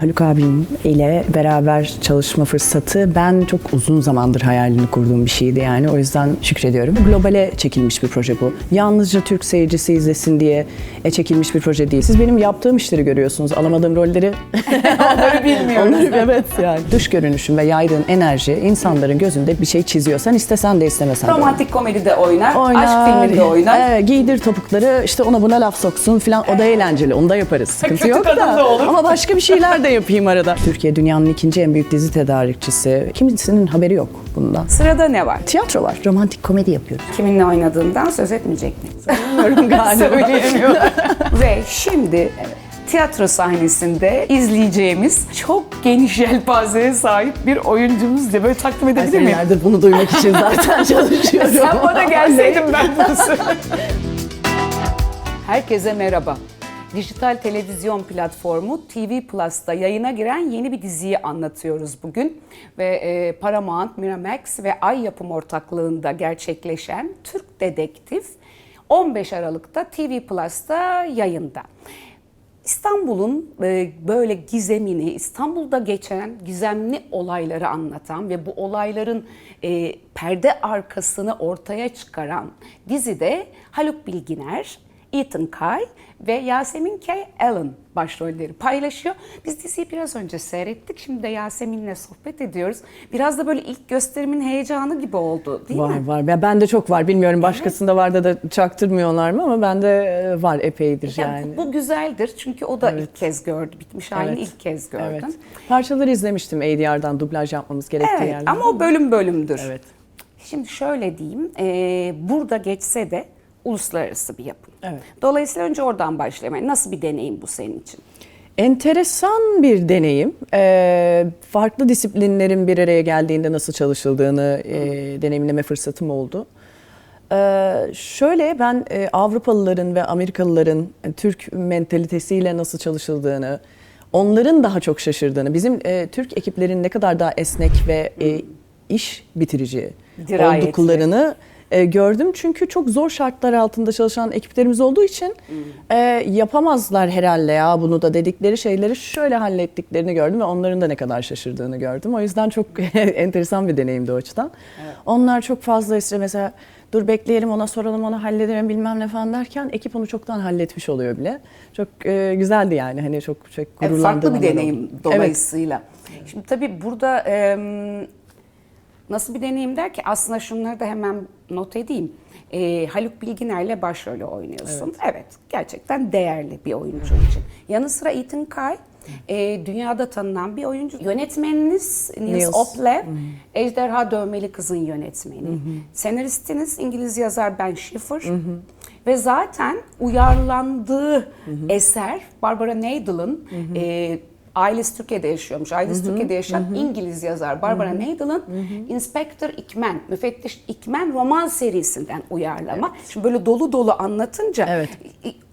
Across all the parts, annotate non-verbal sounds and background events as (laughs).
Haluk abim ile beraber çalışma fırsatı ben çok uzun zamandır hayalini kurduğum bir şeydi yani. O yüzden şükrediyorum. Globale çekilmiş bir proje bu. Yalnızca Türk seyircisi izlesin diye e, çekilmiş bir proje değil. Siz benim yaptığım işleri görüyorsunuz. Alamadığım rolleri (laughs) Onları bilmiyoruz. Onları evet yani. Dış görünüşün ve yaydığın enerji insanların gözünde bir şey çiziyor. Sen istesen de istemesen de. Romantik komedide oynar, Oynar. aşk filminde oynar. Evet, giydir topukları işte ona buna laf soksun filan o da eğlenceli onu da yaparız. Sıkıntı yok da. da olur. Ama başka bir şeyler de yapayım arada. Türkiye dünyanın ikinci en büyük dizi tedarikçisi. Kimsinin haberi yok bundan. Sırada ne var? Tiyatro var. Romantik komedi yapıyoruz. Kiminle oynadığından söz etmeyecek miyiz? (laughs) Bilmiyorum galiba. Söyleyemiyorum. (laughs) Ve şimdi tiyatro sahnesinde izleyeceğimiz çok geniş yelpazeye sahip bir oyuncumuz diye böyle takdim Ben edebilir miyim? senelerdir bunu duymak için zaten (laughs) çalışıyorum. Sen bana gelseydin ben bunu söylerdim. Herkese merhaba. Dijital televizyon platformu TV Plus'ta yayına giren yeni bir diziyi anlatıyoruz bugün. Ve e, Paramount, Miramax ve Ay Yapım ortaklığında gerçekleşen Türk Dedektif 15 Aralık'ta TV Plus'ta yayında. İstanbul'un e, böyle gizemini, İstanbul'da geçen gizemli olayları anlatan ve bu olayların e, perde arkasını ortaya çıkaran dizide Haluk Bilginer, Ethan Kay ve Yasemin K. Allen başrolleri paylaşıyor. Biz diziyi biraz önce seyrettik. Şimdi de Yasemin'le sohbet ediyoruz. Biraz da böyle ilk gösterimin heyecanı gibi oldu değil Var mi? var. Ya bende çok var. Bilmiyorum başkasında var da da çaktırmıyorlar mı ama bende e, var epeydir Yani yani. bu, bu güzeldir çünkü o da Evet. ilk kez gördü. Bitmiş halini Evet. ilk kez gördün. Evet. Parçaları izlemiştim ADR'dan dublaj yapmamız gerektiği Evet yerlerde. ama o bölüm bölümdür. Evet. Şimdi şöyle diyeyim, e, burada geçse de uluslararası bir yapım. Evet. Dolayısıyla önce oradan başlayalım. Yani nasıl bir deneyim bu senin için? Enteresan bir deneyim. Ee, farklı disiplinlerin bir araya geldiğinde nasıl çalışıldığını e, deneyimleme fırsatım oldu. Ee, şöyle ben e, Avrupalıların ve Amerikalıların e, Türk mentalitesiyle nasıl çalışıldığını, onların daha çok şaşırdığını, bizim e, Türk ekiplerin ne kadar daha esnek ve e, iş bitirici Dirayetli. olduklarını e, gördüm. Çünkü çok zor şartlar altında çalışan ekiplerimiz olduğu için e, yapamazlar herhalde ya bunu da dedikleri şeyleri şöyle hallettiklerini gördüm ve onların da ne kadar şaşırdığını gördüm. O yüzden çok (laughs) enteresan bir deneyimdi o açıdan. Onlar çok fazla işte mesela dur bekleyelim ona soralım ona halledelim bilmem ne falan derken ekip onu çoktan halletmiş oluyor bile. Çok e, güzeldi yani hani çok çok Evet, gururlandığım farklı bir deneyim oldu. dolayısıyla. Şimdi tabii burada e, nasıl bir deneyim der ki aslında şunları da hemen not edeyim. E, Haluk Bilginer'le başrolü oynuyorsun. Evet. gerçekten değerli bir oyuncu için. Yanı sıra Ethan Kay e, dünyada tanınan bir oyuncu. Yönetmeniniz Nils, Nils. Ople, Ejderha Dövmeli Kızın yönetmeni. Senaristiniz İngiliz yazar Ben Schiffer. Ve zaten uyarlandığı eser Barbara Nadle'ın e, ailesi Türkiye'de yaşıyormuş. Ailesi Türkiye'de yaşayan İngiliz yazar Barbara Nadle'ın Inspector Ickman, Müfettiş Ickman roman serisinden uyarlama. Şimdi böyle dolu dolu anlatınca Evet.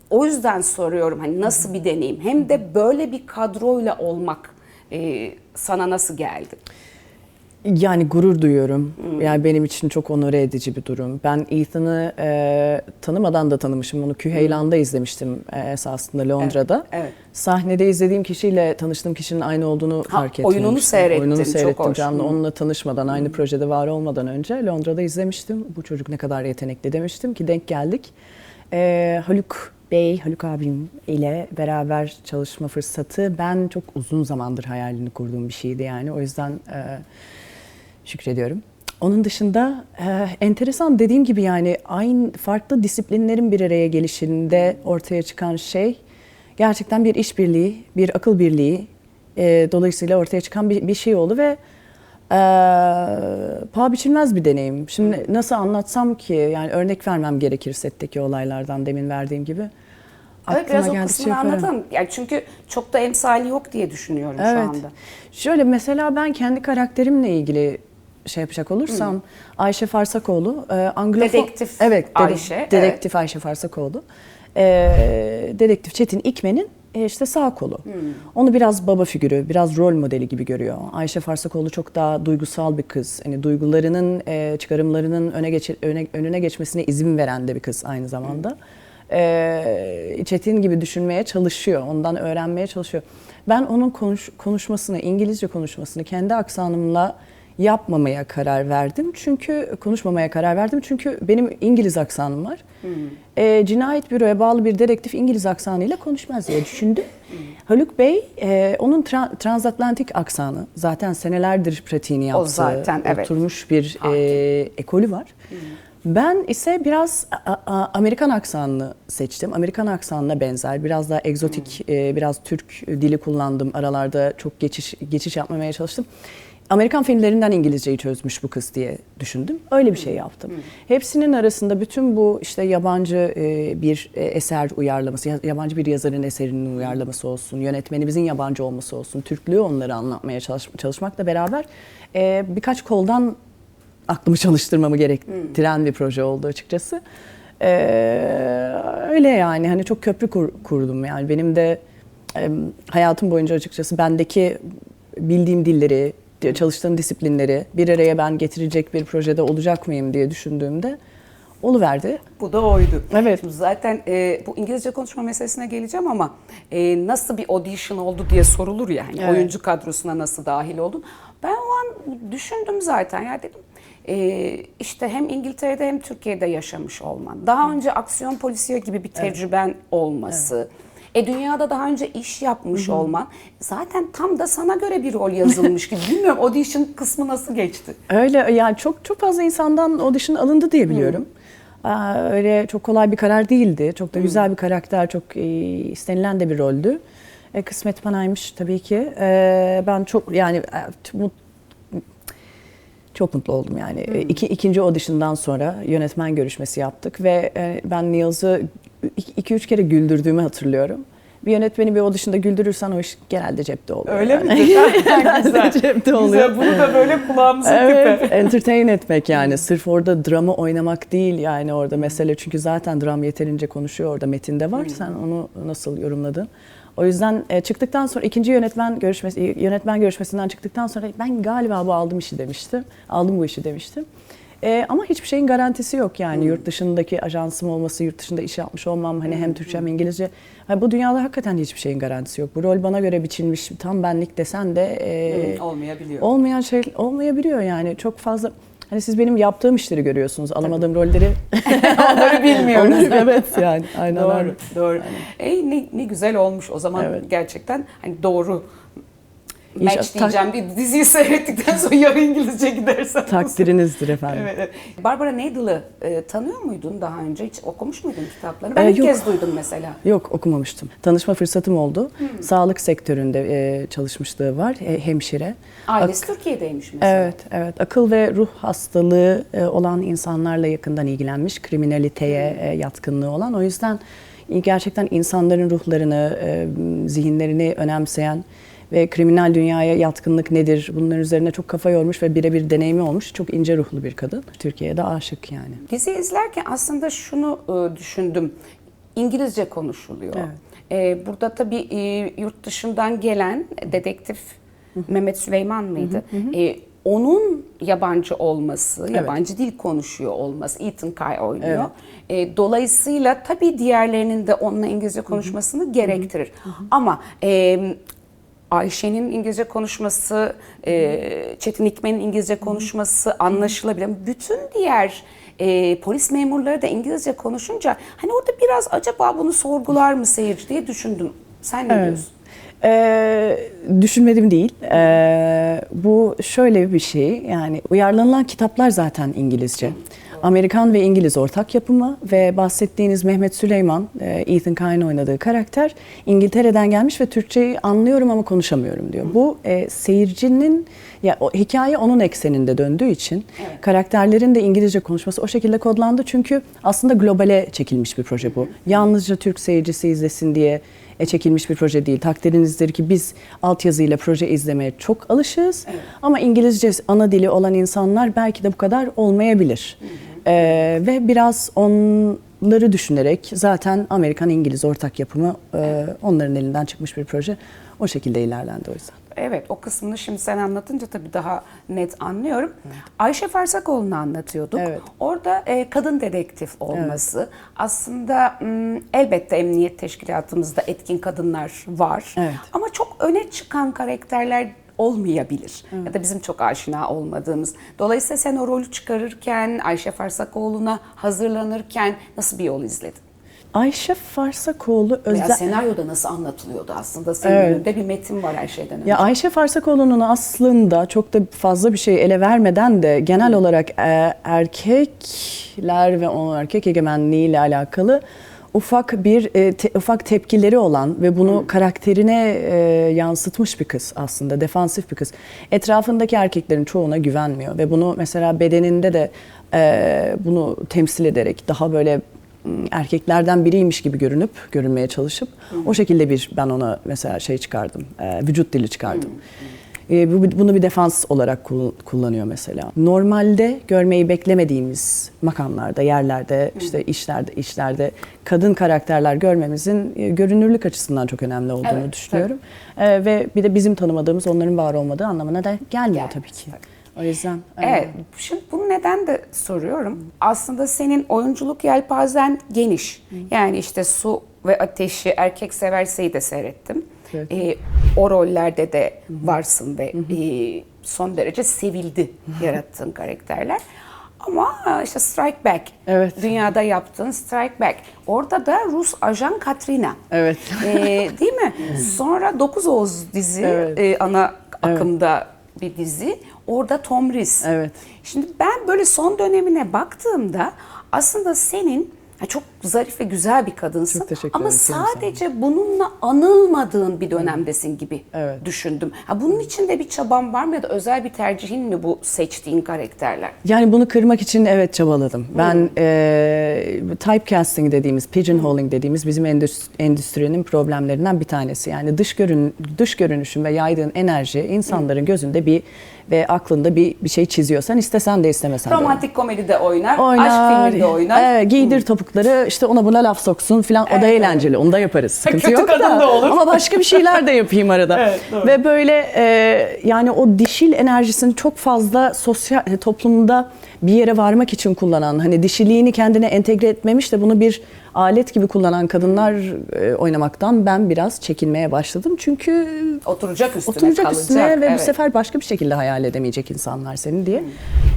o yüzden soruyorum hani nasıl bir deneyim? Hem de böyle bir kadroyla olmak e, sana nasıl geldi? Yani gurur duyuyorum. Yani benim için çok onore edici bir durum. Ben Ethan'ı e, tanımadan da tanımışım. Onu Küheylan'da izlemiştim e, esasında Londra'da. evet. Sahnede izlediğim kişiyle tanıştığım kişinin aynı olduğunu fark ettim. oyununu seyrettin, Oyununu çok seyrettim hoş. canlı. Hı. Onunla tanışmadan, aynı projede var olmadan önce Londra'da izlemiştim. Bu çocuk ne kadar yetenekli demiştim ki denk geldik. E, Haluk Bey, Haluk abim ile beraber çalışma fırsatı ben çok uzun zamandır hayalini kurduğum bir şeydi yani. O yüzden e, şükrediyorum. Onun dışında e, enteresan dediğim gibi yani aynı farklı disiplinlerin bir araya gelişinde ortaya çıkan şey gerçekten bir işbirliği, bir akıl birliği e, dolayısıyla ortaya çıkan bir, bir şey oldu ve e, paha biçilmez bir deneyim. Şimdi nasıl anlatsam ki yani örnek vermem gerekir setteki olaylardan demin verdiğim gibi. Evet biraz o kısmını yaparım. anlatalım. Yani çünkü çok da emsali yok diye düşünüyorum şu Evet. anda. Şöyle mesela ben kendi karakterimle ilgili şey yapacak olursam Ayşe Farsakoğlu e, Anglofon Dedektif evet, dede- Ayşe, Dedektif Ayşe Farsakoğlu. E, dedektif Çetin İkmen'in e, işte sağ kolu. Onu biraz baba figürü, biraz rol modeli gibi görüyor. Ayşe Farsakoğlu çok daha duygusal bir kız. Hani duygularının, e, çıkarımlarının öne, geçir, öne önüne geçmesine izin veren de bir kız aynı zamanda. e, Çetin gibi düşünmeye çalışıyor. Ondan öğrenmeye çalışıyor. Ben onun konuş, konuşmasını, İngilizce konuşmasını kendi aksanımla yapmamaya karar verdim. Çünkü konuşmamaya karar verdim. Çünkü benim İngiliz aksanım var. E, cinayet büroya bağlı bir dedektif İngiliz aksanıyla konuşmaz diye düşündüm. Haluk Bey e, onun tra- transatlantik aksanı zaten senelerdir pratiğini yaptığı, zaten, evet. oturmuş bir e, ekolü var. Ben ise biraz a- a- Amerikan aksanını seçtim. Amerikan aksanına benzer, biraz daha egzotik, e, biraz Türk dili kullandım. Aralarda çok geçiş geçiş yapmamaya çalıştım. Amerikan filmlerinden İngilizceyi çözmüş bu kız diye düşündüm. Öyle bir şey yaptım. Hepsinin arasında bütün bu işte yabancı e, bir e, eser uyarlaması, ya- yabancı bir yazarın eserinin uyarlaması olsun, yönetmenimizin yabancı olması olsun, Türklüğü onları anlatmaya çalış- çalışmakla beraber e, birkaç koldan aklımı çalıştırmamı gerektiren bir proje oldu açıkçası. Öyle yani hani çok köprü kur- kurdum yani benim de hayatım boyunca açıkçası bendeki bildiğim dilleri, çalıştığım disiplinleri bir araya ben getirecek bir projede olacak mıyım diye düşündüğümde oluverdi. Bu da oydu. Evet. Şimdi zaten e, bu İngilizce konuşma meselesine geleceğim ama e, nasıl bir audition oldu diye sorulur ya. Hani Evet. Oyuncu kadrosuna nasıl dahil oldun? Ben o an düşündüm zaten ya dedim. e, işte hem İngiltere'de hem Türkiye'de yaşamış olman. Daha önce aksiyon polisiye gibi bir tecrüben olması. E dünyada daha önce iş yapmış olman zaten tam da sana göre bir rol yazılmış gibi. Bilmiyorum audition kısmı nasıl geçti? Öyle yani çok çok fazla insandan audition alındı diye biliyorum. Aa, öyle çok kolay bir karar değildi. Çok da güzel bir karakter, çok e, istenilen de bir roldü. E, kısmet banaymış tabii ki. E, ben çok yani e, çok mutlu oldum yani. E, İki, ikinci audition'dan sonra yönetmen görüşmesi yaptık ve ben Nils'ı iki, üç kere güldürdüğümü hatırlıyorum. Bir yönetmeni bir audition'da güldürürsen o iş genelde cepte oluyor. Öyle yani. mi? Güzel. (laughs) cepte oluyor. Güzel. Bunu da böyle kulağımıza Evet, küpe. entertain etmek yani. Sırf orada drama oynamak değil yani orada mesele. Çünkü zaten dram yeterince konuşuyor orada metinde var. Sen onu nasıl yorumladın? O yüzden e, çıktıktan sonra ikinci yönetmen görüşmesi yönetmen görüşmesinden çıktıktan sonra ben galiba bu aldım işi demiştim. Aldım bu işi demiştim. E, ama hiçbir şeyin garantisi yok yani yurt dışındaki ajansım olması, yurt dışında iş yapmış olmam hani hem Türkçe hem İngilizce. Hani bu dünyada hakikaten hiçbir şeyin garantisi yok. Bu rol bana göre biçilmiş tam benlik desen de e, Olmayabiliyor. olmayan şey olmayabiliyor yani çok fazla hani siz benim yaptığım işleri görüyorsunuz alamadığım rolleri (laughs) Onları bilmiyoruz. Onları- evet yani aynen öyle. doğru, doğru. Ey ne, ne güzel olmuş o zaman Evet. gerçekten hani doğru İnşallah- match diyeceğim bir diziyi seyrettikten sonra yarı İngilizce gidersen. takdirinizdir efendim. Evet, evet. Barbara Nadle'ı e, tanıyor muydun daha önce? Hiç okumuş muydun kitaplarını? Ben Ee, ilk yok. kez duydum mesela. Yok okumamıştım. Tanışma fırsatım oldu. Sağlık sektöründe e, çalışmışlığı var. E, hemşire. Ailesi Türkiye'deymiş mesela. Evet, evet. Akıl ve ruh hastalığı e, olan insanlarla yakından ilgilenmiş, kriminaliteye e, yatkınlığı olan. O yüzden gerçekten insanların ruhlarını, e, zihinlerini önemseyen ve kriminal dünyaya yatkınlık nedir bunların üzerine çok kafa yormuş ve birebir deneyimi olmuş. Çok ince ruhlu bir kadın. Türkiye'de aşık yani. Dizi izlerken aslında şunu e, düşündüm. İngilizce konuşuluyor. Evet. E, burada tabii e, yurt dışından gelen dedektif Mehmet Süleyman mıydı? Onun yabancı olması, yabancı dil konuşuyor olması, Ethan Kay oynuyor. E, dolayısıyla tabii diğerlerinin de onunla İngilizce konuşmasını gerektirir. Ama e, Ayşe'nin İngilizce konuşması, e, Çetin İkmen'in İngilizce konuşması anlaşılabilir. Bütün diğer e, polis memurları da İngilizce konuşunca hani orada biraz acaba bunu sorgular mı seyirci diye düşündüm. Sen ne Evet. diyorsun? Ee, düşünmedim değil. Ee, bu şöyle bir şey yani uyarlanılan kitaplar zaten İngilizce. Amerikan ve İngiliz ortak yapımı ve bahsettiğiniz Mehmet Süleyman, e, Ethan Kine oynadığı karakter İngiltere'den gelmiş ve Türkçeyi anlıyorum ama konuşamıyorum diyor. Bu e, seyircinin ya o hikaye onun ekseninde döndüğü için karakterlerin de İngilizce konuşması o şekilde kodlandı çünkü aslında globale çekilmiş bir proje bu. Yalnızca Türk seyircisi izlesin diye çekilmiş bir proje değil. Takdirinizdir ki biz altyazıyla proje izlemeye çok alışığız. Ama İngilizce ana dili olan insanlar belki de bu kadar olmayabilir. E, ve biraz onları düşünerek zaten Amerikan-İngiliz ortak yapımı e, onların elinden çıkmış bir proje. O şekilde ilerlendi o yüzden. Evet o kısmını şimdi sen anlatınca tabii daha net anlıyorum. Ayşe Farsakoğlu'nu anlatıyorduk. Evet. Orada e, kadın dedektif olması aslında m, elbette emniyet teşkilatımızda etkin kadınlar var. Evet. Ama çok öne çıkan karakterler olmayabilir. Ya da bizim çok aşina olmadığımız. Dolayısıyla sen o rolü çıkarırken, Ayşe Farsakoğlu'na hazırlanırken nasıl bir yol izledin? Ayşe Farsakoğlu Veya özel... senaryoda nasıl anlatılıyordu aslında? Senin Evet. önünde bir metin var her şeyden önce. Ya Ayşe Farsakoğlu'nun aslında çok da fazla bir şey ele vermeden de genel olarak e, erkekler ve o erkek egemenliği ile alakalı ufak bir e, te- ufak tepkileri olan ve bunu karakterine e, yansıtmış bir kız aslında defansif bir kız. Etrafındaki erkeklerin çoğuna güvenmiyor ve bunu mesela bedeninde de e, bunu temsil ederek daha böyle erkeklerden biriymiş gibi görünüp görünmeye çalışıp o şekilde bir ben ona mesela şey çıkardım e, vücut dili çıkardım. E, bu- bunu bir defans olarak kul- kullanıyor mesela. Normalde görmeyi beklemediğimiz makamlarda, yerlerde, işte işlerde, işlerde kadın karakterler görmemizin e, görünürlük açısından çok önemli olduğunu Evet, düşünüyorum. E, ve bir de bizim tanımadığımız onların var olmadığı anlamına da gelmiyor Gelmez, tabii ki. tabii. O yüzden e, Evet, şimdi bunu neden de soruyorum. Aslında senin oyunculuk yelpazen geniş. Yani işte su ve ateşi, erkek severseyi de seyrettim. Evet. Ee, o rollerde de varsın ve e, son derece sevildi (laughs) yarattığın karakterler. Ama işte Strike Back, Evet. dünyada yaptığın Strike Back. Orada da Rus ajan Katrina. Evet. Ee, değil mi? (laughs) Sonra Dokuz Oğuz dizi Evet. e, ana akımda bir dizi. Orada Tom Riz. Evet. Şimdi ben böyle son dönemine baktığımda aslında senin çok zarif ve güzel bir kadınsın. Çok teşekkür Ama ederim, ol. sadece bununla anılmadığın bir dönemdesin gibi Evet. düşündüm. Ha, bunun için de bir çaban var mı ya da özel bir tercihin mi bu seçtiğin karakterler? Yani bunu kırmak için evet çabaladım. Ben e, typecasting dediğimiz, pigeonholing dediğimiz bizim endüs- endüstrinin problemlerinden bir tanesi. Yani dış görün dış görünüşün ve yaydığın enerji insanların gözünde bir ve aklında bir bir şey çiziyorsan istesen de istemesen de. Romantik komedide oynar, oynar. aşk filminde oynar. Evet, giydir topukları işte ona buna laf soksun filan o da eğlenceli. Onu da yaparız. (laughs) Sıkıntı Kötü yok kadın da olur. Ama başka bir şeyler de yapayım arada. (laughs) Evet, doğru. Ve böyle e, yani o dişil enerjisini çok fazla sosyal e, toplumda bir yere varmak için kullanan hani dişiliğini kendine entegre etmemiş de bunu bir alet gibi kullanan kadınlar e, oynamaktan ben biraz çekinmeye başladım. Çünkü Oturacak üstüne oturacak kalacak. üstüne ve evet. bu sefer başka bir şekilde hayal edemeyecek insanlar seni diye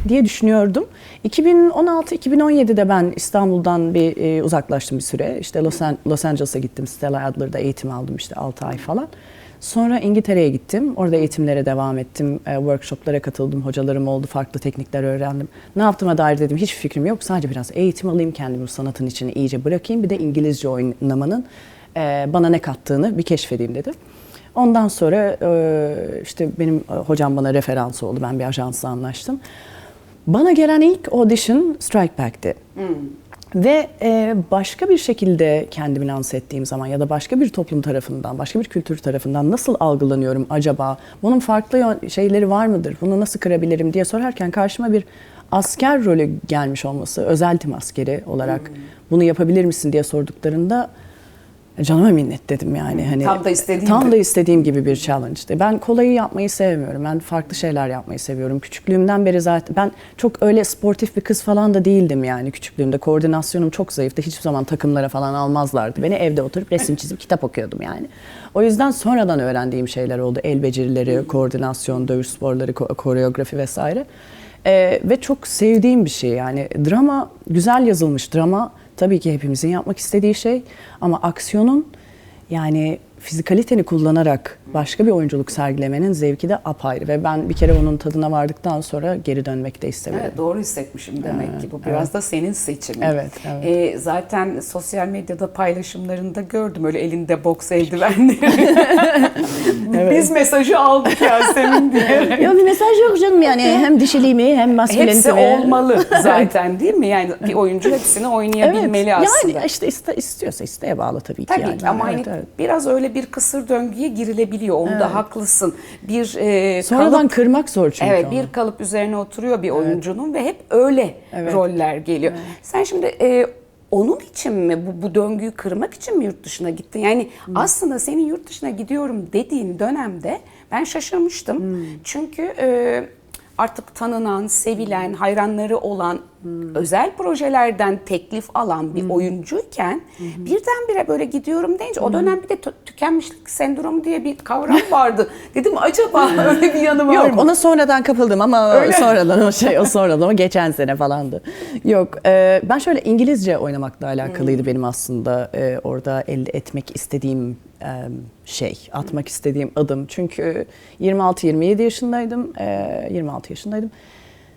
diye düşünüyordum. 2016-2017'de ben İstanbul'dan bir e, uzaklaştım bir süre. İşte Los, An- Los Angeles'a gittim. Stella Adler'da eğitim aldım işte 6 ay falan. Sonra İngiltere'ye gittim. Orada eğitimlere devam ettim. E, workshoplara katıldım. Hocalarım oldu. Farklı teknikler öğrendim. Ne yaptığıma dair dedim hiç fikrim yok. Sadece biraz eğitim alayım. Kendimi bu sanatın içine iyice bırakayım. Bir de İngilizce oynamanın e, bana ne kattığını bir keşfedeyim dedim. Ondan sonra e, işte benim e, hocam bana referans oldu. Ben bir ajansla anlaştım. Bana gelen ilk audition Strike Back'ti. Ve e, başka bir şekilde kendimi lanse ettiğim zaman ya da başka bir toplum tarafından, başka bir kültür tarafından nasıl algılanıyorum acaba? Bunun farklı şeyleri var mıdır? Bunu nasıl kırabilirim diye sorarken karşıma bir asker rolü gelmiş olması, özel tim askeri olarak bunu yapabilir misin diye sorduklarında canıma minnet dedim yani. Hani Tam da istediğin Tam gibi. da istediğim gibi bir challenge'dı. Ben kolayı yapmayı sevmiyorum. Ben farklı şeyler yapmayı seviyorum. Küçüklüğümden beri zaten ben çok öyle sportif bir kız falan da değildim yani küçüklüğümde. Koordinasyonum çok zayıftı. Hiçbir zaman takımlara falan almazlardı. Beni evde oturup resim çizip kitap okuyordum yani. O yüzden sonradan öğrendiğim şeyler oldu. El becerileri, koordinasyon, dövüş sporları, ko- koreografi vesaire. Ee, ve çok sevdiğim bir şey yani. Drama, güzel yazılmış drama tabii ki hepimizin yapmak istediği şey. Ama aksiyonun yani fizikaliteni kullanarak başka bir oyunculuk sergilemenin zevki de apayrı ve ben bir kere onun tadına vardıktan sonra geri dönmek de istemiyorum. Evet, doğru hissetmişim demek ki. Bu biraz da senin seçimin. Evet, evet. Ee, zaten sosyal medyada paylaşımlarında gördüm öyle elinde boks eldivenleri. (laughs) Biz mesajı aldık Yasemin diye. (laughs) Ya bir mesaj yok canım yani hem dişiliğimi hem Hepsi maskülenitemi. olmalı (laughs) zaten değil mi? Yani bir oyuncu hepsini oynayabilmeli evet. aslında. Yani işte iste, istiyorsa isteğe bağlı tabii ki. Tabii yani. ki ama Evet, hani evet. biraz öyle bir kısır döngüye girilebiliyor. Onu da haklısın. Bir e, Sonradan kalıp kırmak zor çünkü Evet onu. bir kalıp üzerine oturuyor bir oyuncunun ve hep öyle Evet. roller geliyor. Sen şimdi e, onun için mi bu, bu döngüyü kırmak için mi yurt dışına gittin? Yani aslında senin yurt dışına gidiyorum dediğin dönemde ben şaşırmıştım. Çünkü e, artık tanınan, sevilen, hayranları olan özel projelerden teklif alan bir oyuncuyken birdenbire böyle gidiyorum deyince o dönem bir de tü- tükenmişlik sendromu diye bir kavram vardı. (laughs) Dedim acaba (laughs) öyle bir yanı var Yok mı? ona sonradan kapıldım ama Öyle. sonradan o şey o sonradan o geçen sene falandı. Yok e, ben şöyle İngilizce oynamakla alakalıydı benim aslında e, orada elde etmek istediğim şey, atmak istediğim adım. Çünkü 26-27 yaşındaydım, e, 26 yaşındaydım.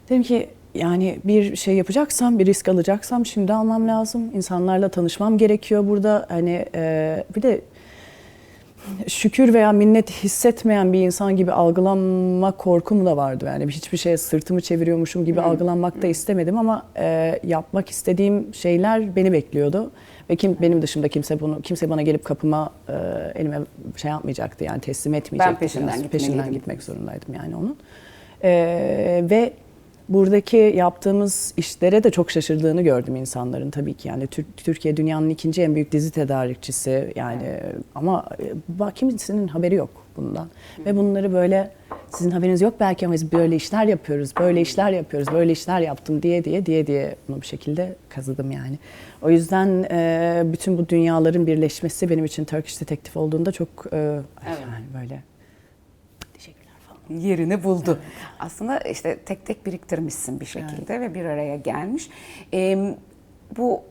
Dedim ki yani bir şey yapacaksam, bir risk alacaksam şimdi almam lazım. İnsanlarla tanışmam gerekiyor burada. Hani e, bir de şükür veya minnet hissetmeyen bir insan gibi algılanma korkum da vardı. Yani hiçbir şeye sırtımı çeviriyormuşum gibi algılanmak da istemedim ama e, yapmak istediğim şeyler beni bekliyordu. Ve kim benim dışımda kimse bunu kimse bana gelip kapıma e, elime şey yapmayacaktı yani teslim etmeyecekti. Ben peşinden gitmeliydim. peşinden gitmek zorundaydım yani onun. E, ve buradaki yaptığımız işlere de çok şaşırdığını gördüm insanların tabii ki. Yani Tür- Türkiye dünyanın ikinci en büyük dizi tedarikçisi yani ama e, kimisinin haberi yok bundan. Ve bunları böyle sizin haberiniz yok belki ama biz böyle işler yapıyoruz, böyle işler yapıyoruz, böyle işler yaptım diye diye diye diye bunu bir şekilde kazıdım yani. O yüzden e, bütün bu dünyaların birleşmesi benim için Turkish Detective olduğunda çok e, yani böyle. Yerini buldu. Aslında işte tek tek biriktirmişsin bir şekilde ve bir araya gelmiş. Ee, bu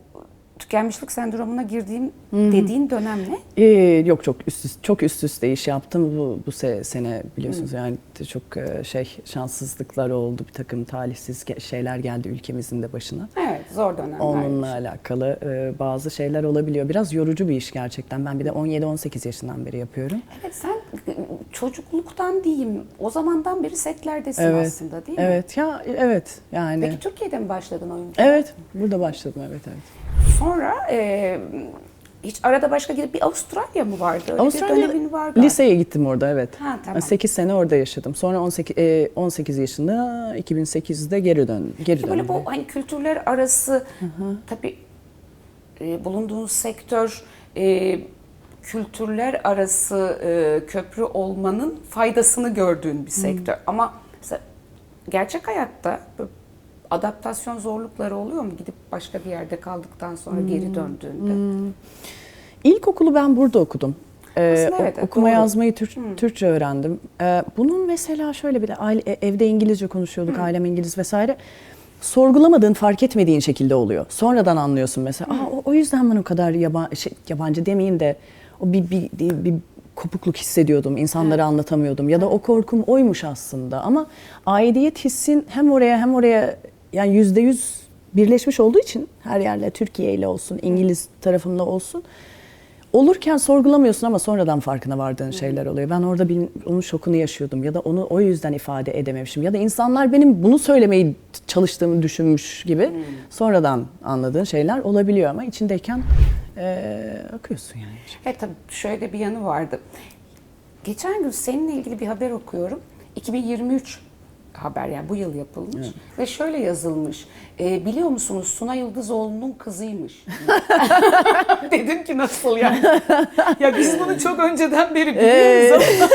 tükenmişlik sendromuna girdiğim dediğin dönem ne? Ee, yok çok üst üste, çok üst üste iş yaptım bu bu se- sene biliyorsunuz yani de çok e, şey şanssızlıklar oldu bir takım talihsiz şeyler geldi ülkemizin de başına. Evet zor dönemler. Onunla alakalı e, bazı şeyler olabiliyor. Biraz yorucu bir iş gerçekten. Ben bir de 17-18 yaşından beri yapıyorum. Evet sen e, çocukluktan diyeyim o zamandan beri setlerdesin Evet. aslında değil mi? Evet ya evet yani. Peki Türkiye'de mi başladın oyuncu? Evet burada başladım evet evet. Sonra e, hiç arada başka gidip bir Avustralya mı vardı? Öyle bir Avustralya dönemin var galiba. liseye gittim orada evet. Ha, tamam. 8 sene orada yaşadım. Sonra 18 e, 18 yaşında 2008'de geri dön geri Peki böyle döndüm. bu hani kültürler arası tabii e, bulunduğunuz sektör e, kültürler arası e, köprü olmanın faydasını gördüğün bir sektör. Ama mesela gerçek hayatta adaptasyon zorlukları oluyor mu? Gidip başka bir yerde kaldıktan sonra geri döndüğünde. İlkokulu ben burada okudum. Ee, evet, evet, okuma doğru. yazmayı Tür- Türkçe öğrendim. Ee, bunun mesela şöyle bir de aile, e, evde İngilizce konuşuyorduk, ailem İngiliz vesaire. Sorgulamadığın, fark etmediğin şekilde oluyor. Sonradan anlıyorsun mesela. Aa, o, o yüzden ben o kadar yaba, şey, yabancı demeyeyim de o bir, bir, bir, bir kopukluk hissediyordum. İnsanlara anlatamıyordum. Ya da o korkum oymuş aslında. Ama aidiyet hissin hem oraya hem oraya yani yüzde yüz birleşmiş olduğu için her yerle Türkiye ile olsun, İngiliz tarafında olsun olurken sorgulamıyorsun ama sonradan farkına vardığın şeyler oluyor. Ben orada bir, onun şokunu yaşıyordum ya da onu o yüzden ifade edememişim ya da insanlar benim bunu söylemeyi çalıştığımı düşünmüş gibi sonradan anladığın şeyler olabiliyor ama içindeyken eee, akıyorsun yani. Evet tabii şöyle bir yanı vardı. Geçen gün seninle ilgili bir haber okuyorum. 2023 haber yani bu yıl yapılmış ve şöyle yazılmış. E, biliyor musunuz Suna Yıldızoğlu'nun kızıymış. (laughs) Dedim ki nasıl yani? ya biz bunu çok önceden beri biliyoruz ama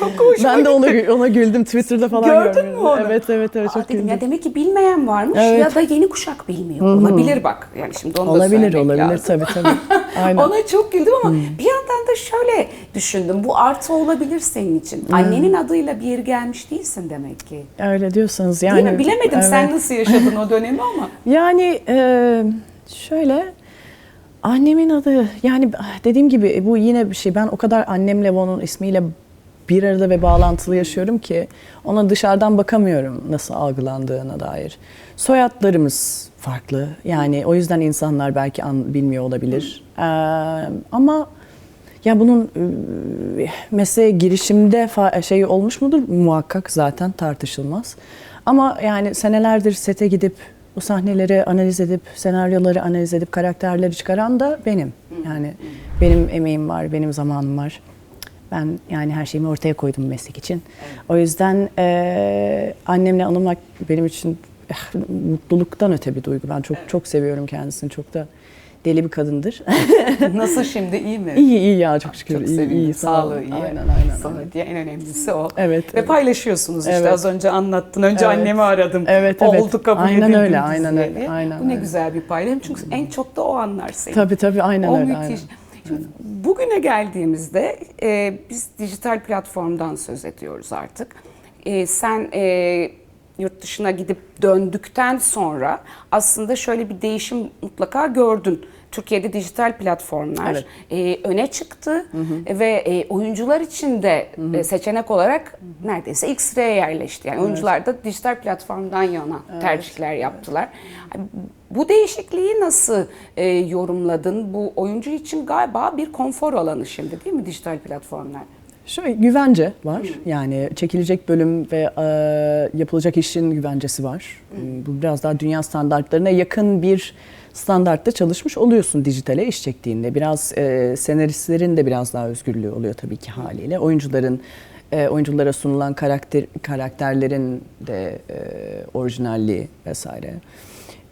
(laughs) çok hoşuma Ben de ona, gitti. ona güldüm Twitter'da falan Gördün mü onu? Evet evet evet Aa, çok dedim güldüm. ya demek ki bilmeyen varmış Evet. ya da yeni kuşak bilmiyor. Olabilir bak. Yani şimdi onu da Olabilir söylemek olabilir lazım. tabii tabii. Aynen. (laughs) Ona çok güldüm ama bir yandan da şöyle düşündüm. Bu artı olabilir senin için. Annenin adıyla bir yere gelmiş değilsin demek ki. Öyle diyorsanız yani. Değil mi? Bilemedim sen evet. nasıl yaşadın o dönemi ama. (laughs) Yani e, şöyle annemin adı yani dediğim gibi bu yine bir şey ben o kadar annemle onun ismiyle bir arada ve bağlantılı yaşıyorum ki ona dışarıdan bakamıyorum nasıl algılandığına dair. Soyadlarımız farklı yani o yüzden insanlar belki an, bilmiyor olabilir. E, ama ya bunun e, mesleğe girişimde fa- şey olmuş mudur? Muhakkak zaten tartışılmaz. Ama yani senelerdir sete gidip bu sahneleri analiz edip, senaryoları analiz edip karakterleri çıkaran da benim. Yani benim emeğim var, benim zamanım var. Ben yani her şeyimi ortaya koydum meslek için. O yüzden e, annemle anılmak benim için eh, mutluluktan öte bir duygu. Ben çok çok seviyorum kendisini. Çok da deli bir kadındır. (laughs) Nasıl şimdi iyi mi? iyi iyi ya çok şükür. Çok iyi, sevindim. iyi, sağ. Sağlığı iyi. Aynen aynen. Sağlığı diye en önemlisi o. Evet, Ve evet. paylaşıyorsunuz işte Evet. az önce anlattın. Önce Evet. annemi aradım. Evet, evet. Oldu kabul Aynen edildim öyle, aynen öyle, diye. aynen Bu ne öyle. güzel bir paylaşım çünkü en çok da o anlar seni. Tabii tabii aynen o öyle. müthiş. Aynen. Şimdi bugüne geldiğimizde e, biz dijital platformdan söz ediyoruz artık. E, sen e, yurt dışına gidip döndükten sonra aslında şöyle bir değişim mutlaka gördün. Türkiye'de dijital platformlar Evet. e, öne çıktı ve e, oyuncular için de e, seçenek olarak neredeyse ilk sıraya yerleşti. Yani oyuncular da dijital platformdan yana tercihler yaptılar. Bu değişikliği nasıl e, yorumladın? Bu oyuncu için galiba bir konfor alanı şimdi değil mi dijital platformlar? Şöyle güvence var. Yani çekilecek bölüm ve e, yapılacak işin güvencesi var. Bu biraz daha dünya standartlarına yakın bir standartta çalışmış oluyorsun dijitale iş çektiğinde. Biraz e, senaristlerin de biraz daha özgürlüğü oluyor tabii ki haliyle. Oyuncuların e, oyunculara sunulan karakter karakterlerin de e, orijinalliği vesaire.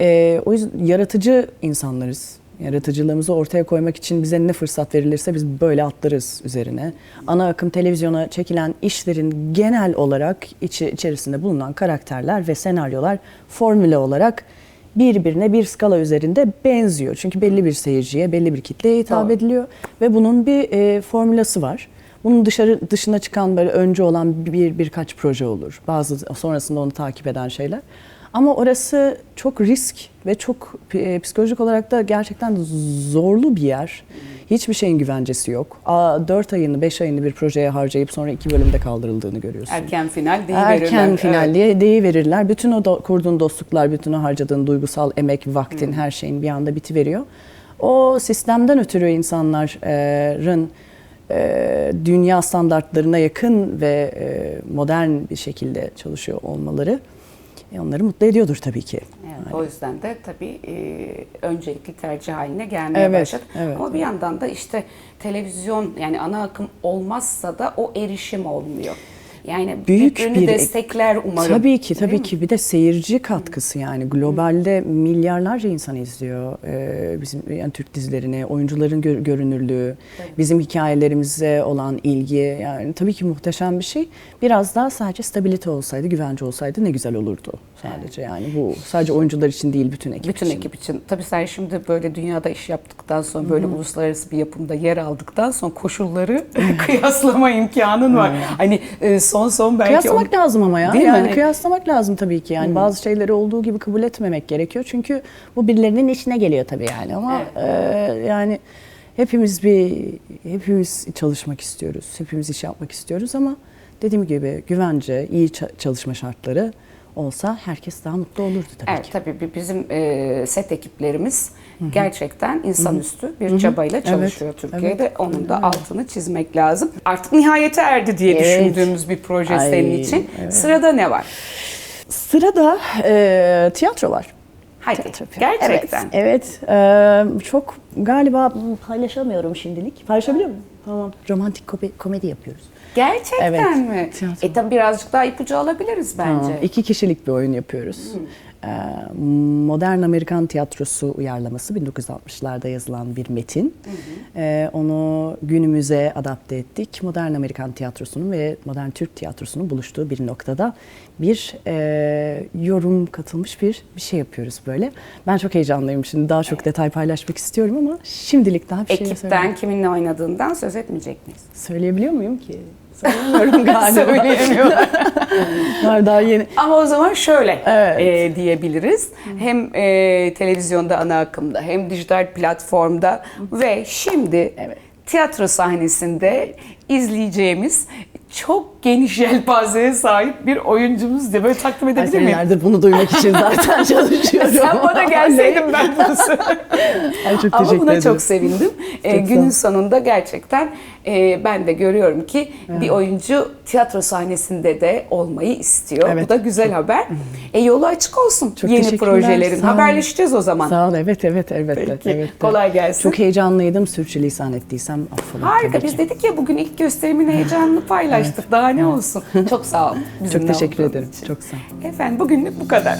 E, o yüzden yaratıcı insanlarız. Yaratıcılığımızı ortaya koymak için bize ne fırsat verilirse biz böyle atlarız üzerine. Ana akım televizyona çekilen işlerin genel olarak içi, içerisinde bulunan karakterler ve senaryolar formüle olarak birbirine bir skala üzerinde benziyor. Çünkü belli bir seyirciye, belli bir kitleye hitap Doğru. ediliyor ve bunun bir e, formülası var. Bunun dışarı dışına çıkan böyle önce olan bir birkaç proje olur. Bazı sonrasında onu takip eden şeyler. Ama orası çok risk ve çok e, psikolojik olarak da gerçekten zorlu bir yer. Hiçbir şeyin güvencesi yok. Aa, 4 ayını, 5 ayını bir projeye harcayıp sonra iki bölümde kaldırıldığını görüyorsun. Erken final deyiverirler. Erken final Evet. diye deyiverirler. Bütün o do- kurduğun dostluklar, bütün o harcadığın duygusal emek, vaktin, her şeyin bir anda bitiveriyor. O sistemden ötürü insanların e, dünya standartlarına yakın ve e, modern bir şekilde çalışıyor olmaları e, onları mutlu ediyordur tabii ki. Evet, o yüzden de tabii e, öncelikli tercih haline gelmeye Evet, başladı. evet, Ama bir yandan da işte televizyon yani ana akım olmazsa da o erişim olmuyor. Yani Büyük bir- destekler umarım. Tabii ki tabii ki bir de seyirci katkısı yani globalde milyarlarca insan izliyor Ee, bizim yani Türk dizilerini, oyuncuların gör- görünürlüğü, bizim hikayelerimize olan ilgi yani tabii ki muhteşem bir şey. Biraz daha sadece stabilite olsaydı, güvence olsaydı ne güzel olurdu sadece yani bu sadece oyuncular için değil bütün ekip Bütün için. ekip için. Tabii sen şimdi böyle dünyada iş yaptıktan sonra böyle uluslararası bir yapımda yer aldıktan sonra koşulları (laughs) kıyaslama imkanın var. Hani e, son son belki Kıyaslamak lazım ama ya. Değil mi? yani Hani- kıyaslamak lazım tabii ki. Yani bazı şeyleri olduğu gibi kabul etmemek gerekiyor. Çünkü bu birilerinin işine geliyor tabii yani. Ama e, yani hepimiz bir hepimiz çalışmak istiyoruz. Hepimiz iş yapmak istiyoruz ama dediğim gibi güvence, iyi ça- çalışma şartları olsa herkes daha mutlu olurdu tabii Evet ki. tabii bi- bizim e, set ekiplerimiz gerçekten insanüstü bir çabayla çalışıyor Evet, Türkiye'de. evet. Onun da altını çizmek lazım. Artık nihayete erdi diye Evet. düşündüğümüz bir proje Ay, senin için. evet. Sırada ne var? Sırada e, tiyatro var. Hadi Tiyatro. gerçekten. Evet, evet. Ee, çok galiba paylaşamıyorum şimdilik. Paylaşabiliyor muyum? Tamam. Romantik komedi yapıyoruz. Gerçekten Evet, mi? tiyatro. E tabii birazcık daha ipucu alabiliriz bence. Tamam. İki kişilik bir oyun yapıyoruz. Ee, modern Amerikan tiyatrosu uyarlaması 1960'larda yazılan bir metin. Ee, onu günümüze adapte ettik. Modern Amerikan tiyatrosunun ve modern Türk tiyatrosunun buluştuğu bir noktada bir e, yorum katılmış bir bir şey yapıyoruz böyle. Ben çok heyecanlıyım şimdi. Daha çok detay paylaşmak istiyorum ama şimdilik daha bir şey Ekipten kiminle oynadığından söz etmeyecek miyiz? Söyleyebiliyor muyum ki? Söylemiyorum galiba. (laughs) Söyleyemiyorlar. (laughs) Var daha yeni. Ama o zaman şöyle Evet. e, diyebiliriz. Hem e, televizyonda ana akımda hem dijital platformda ve şimdi Evet. tiyatro sahnesinde izleyeceğimiz çok geniş yelpazeye sahip bir oyuncumuz diye böyle takdim edebilir miyim? senelerdir bunu duymak için zaten (laughs) çalışıyorum. Sen bana gelseydin ben bunu Ay çok Ama buna ederim. çok sevindim. Ee, Çok sağ günün sonunda gerçekten e, ben de görüyorum ki bir oyuncu tiyatro sahnesinde de olmayı istiyor. Evet. Bu da güzel haber. E, yolu açık olsun Çok yeni projelerin. sağ. Haberleşeceğiz o zaman. Sağ ol. Evet, evet, elbette. Peki, elbette. kolay gelsin. Çok heyecanlıydım. Sürçülisan ettiysem affola. Harika. Biz dedik ya bugün ilk gösterimin heyecanını (laughs) paylaştık. Daha ne olsun. Çok sağ ol. (laughs) Çok teşekkür ederim. için. Çok sağ ol. Efendim bugünlük bu kadar.